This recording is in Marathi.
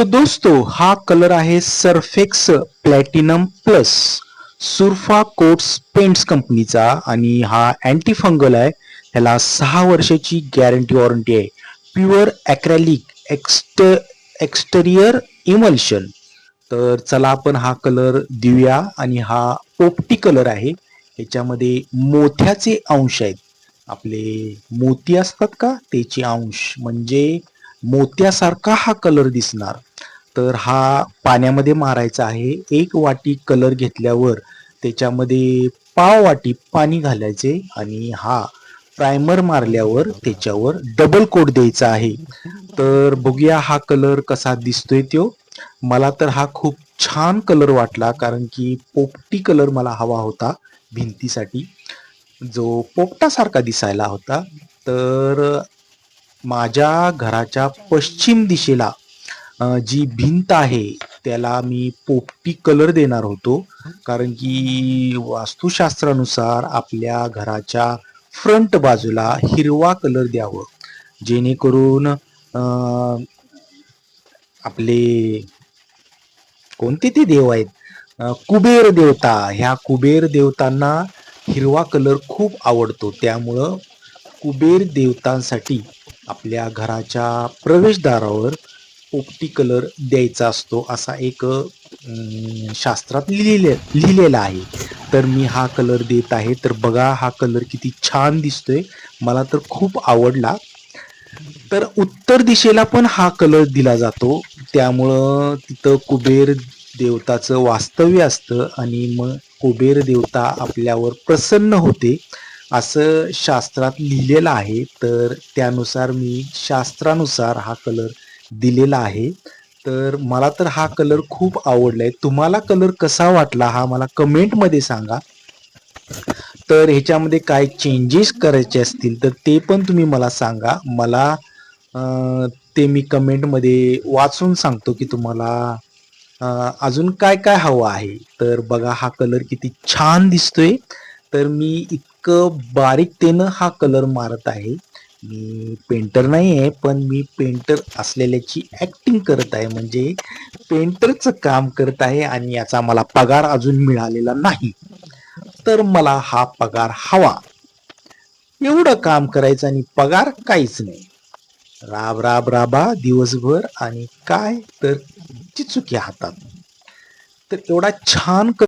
तो दोस्तों हा कलर आहे Surfex platinum plus Surfa coats paints कंपनीचा आणि हा अँटी फंगल आहे. ह्याला सहा वर्षाची गॅरंटी वॉरंटी आहे. प्युअर अॅक्रॅलिक एक्स्ट एक्स्टरियर इमल्शन तर चला आपण हा कलर देऊया आणि हा पोपटी कलर आहे. याच्यामध्ये मोत्याचे अंश आहेत. आपले मोती असतात का? त्याचे अंश. म्हणजे मोत्यासारखा हा कलर दिसणार. तर हा पाण्यामध्ये मारायचा आहे. एक वाटी कलर घेतल्यावर त्याच्यामध्ये पाव वाटी पाणी घालायचे आणि हा प्रायमर मारल्यावर त्याच्यावर डबल कोट द्यायचा आहे. तर बघूया हा कलर कसा दिसतोय तो मला तर हा खूप छान कलर वाटला कारण की पोपटी कलर मला हवा होता भिंतीसाठी. जो पोपटासारखा दिसायला होता. तर माझ्या घराच्या पश्चिम दिशेला जी भिंत आहे त्याला मी पोपटी कलर देणार होतो. कारण की वास्तुशास्त्रानुसार आपल्या घराच्या फ्रंट बाजूला हिरवा कलर द्यावं. जेणेकरून आपले कोणते ते देव आहेत? कुबेर देवता. ह्या कुबेर देवतांना हिरवा कलर खूप आवडतो. त्यामुळं कुबेर देवतांसाठी आपल्या घराच्या प्रवेशद्वारावर पोपटी कलर द्यायचा असतो असा एक शास्त्रात लिहिले लिहिलेला आहे. तर मी हा कलर देत आहे. तर बघा हा कलर किती छान दिसतोय. मला तर खूप आवडला. तर उत्तर दिशेला पण हा कलर दिला जातो. त्यामुळं तिथं कुबेर देवताचं वास्तव्य असतं आणि मग कुबेर देवता आपल्यावर प्रसन्न होते असं शास्त्रात लिहिलेलं आहे. तर त्यानुसार मी शास्त्रानुसार हा कलर दिलेला आहे. तर मला तर हा कलर खूप आवडलाय. तुम्हाला कलर कसा वाटला हा मला कमेंटमध्ये सांगा. तर ह्याच्यामध्ये काय चेंजेस करायचे असतील तर ते पण तुम्ही मला सांगा. मला ते मी कमेंटमध्ये वाचून सांगतो की तुम्हाला अजून काय काय हवं आहे. तर बघा हा कलर किती छान दिसतोय. तर मी इतकं बारीकतेनं हा कलर मारत आहे. मी पेंटर नाही आहे पण मी पेंटर असलेल्याची ऍक्टिंग करत आहे. म्हणजे पेंटरचं काम करत आहे आणि याचा मला पगार अजून मिळालेला नाही. तर मला हा पगार हवा. एवढं काम करायचं आणि पगार काहीच नाही. राब राब राबा दिवसभर आणि काय तर चिचुकी हातात. तर एवढा छान क-